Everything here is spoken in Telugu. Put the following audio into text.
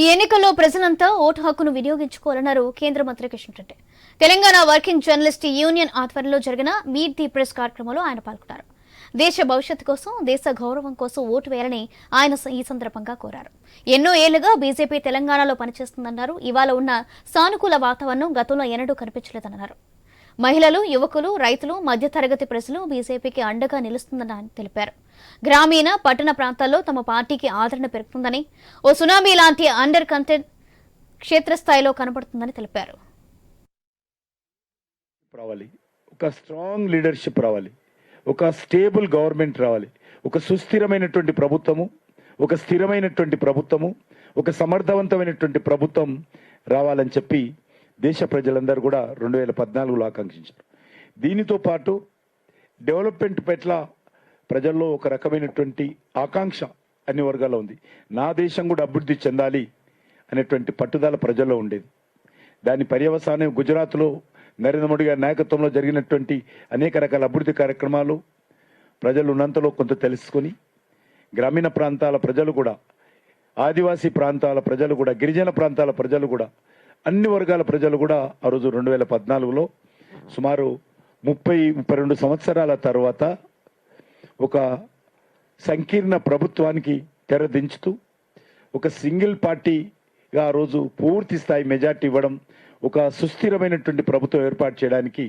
ఈ ఎన్నికల్లో ప్రజలంతా ఓటు హక్కును వినియోగించుకోవాలన్నారు కేంద్ర మంత్రి Kishan Reddy Telangana working journalist union ఆధ్వర్యంలో జరిగిన మీట్ ది ప్రెస్ కార్యక్రమంలో ఆయన పాల్గొన్నారు. దేశ భవిష్యత్తు కోసం దేశ గౌరవం కోసం ఓటు వేయాలని ఆయన ఈ సందర్భంగా కోరారు. ఎన్నో ఏళ్ళుగా బీజేపీ తెలంగాణలో పనిచేస్తుందన్నారు. ఇవాళ ఉన్న సానుకూల వాతావరణం గతంలో ఎన్నడూ కనిపించలేదన్నారు. మహిళలు యువకులు రైతులు మధ్యతరగతి ప్రజలు బీజేపీకి అండగా నిలుస్తుందని ఆయన తెలిపారు. గ్రామీణ పట్టణ ప్రాంతాల్లో తమ పార్టీకి ఆదరణ పెరుగుతుందని ఓ సునామీ లాంటి అండర్ కంటెంట్ క్షేత్రస్థాయిలో కనబడుతుందని తెలిపారు. రావాలి. ఒక స్ట్రాంగ్ లీడర్షిప్ రావాలి. ఒక స్టేబుల్ గవర్నమెంట్ రావాలి. ఒక సుస్థిరమైనటువంటి ప్రభుత్వము ఒక స్థిరమైనటువంటి ప్రభుత్వము ఒక సమర్థవంతమైనటువంటి ప్రభుత్వం రావాలని చెప్పి దేశ ప్రజలందరూ కూడా రెండు వేల పద్నాలుగులో ఆకాంక్షించారు. దీనితో పాటు డెవలప్మెంట్ పట్ల ప్రజల్లో ఒక రకమైనటువంటి ఆకాంక్ష అన్ని వర్గాల్లో ఉంది. నా దేశం కూడా అభివృద్ధి చెందాలి అనేటువంటి పట్టుదల ప్రజల్లో ఉండేది. దాని పర్యవసానం గుజరాత్లో నరేంద్ర మోడీ గారి నాయకత్వంలో జరిగినటువంటి అనేక రకాల అభివృద్ధి కార్యక్రమాలు ప్రజలు ఉన్నంతలో కొంత తెలుసుకొని గ్రామీణ ప్రాంతాల ప్రజలు కూడా ఆదివాసీ ప్రాంతాల ప్రజలు కూడా గిరిజన ప్రాంతాల ప్రజలు కూడా అన్ని వర్గాల ప్రజలు కూడా ఆ రోజు రెండు వేల పద్నాలుగులో సుమారు ముప్పై ముప్పై రెండు సంవత్సరాల తర్వాత ఒక సంకీర్ణ ప్రభుత్వానికి తెరదించుతూ ఒక సింగిల్ పార్టీగా ఆ రోజు పూర్తి స్థాయి మెజార్టీ ఇవ్వడం ఒక సుస్థిరమైనటువంటి ప్రభుత్వం ఏర్పాటు చేయడానికి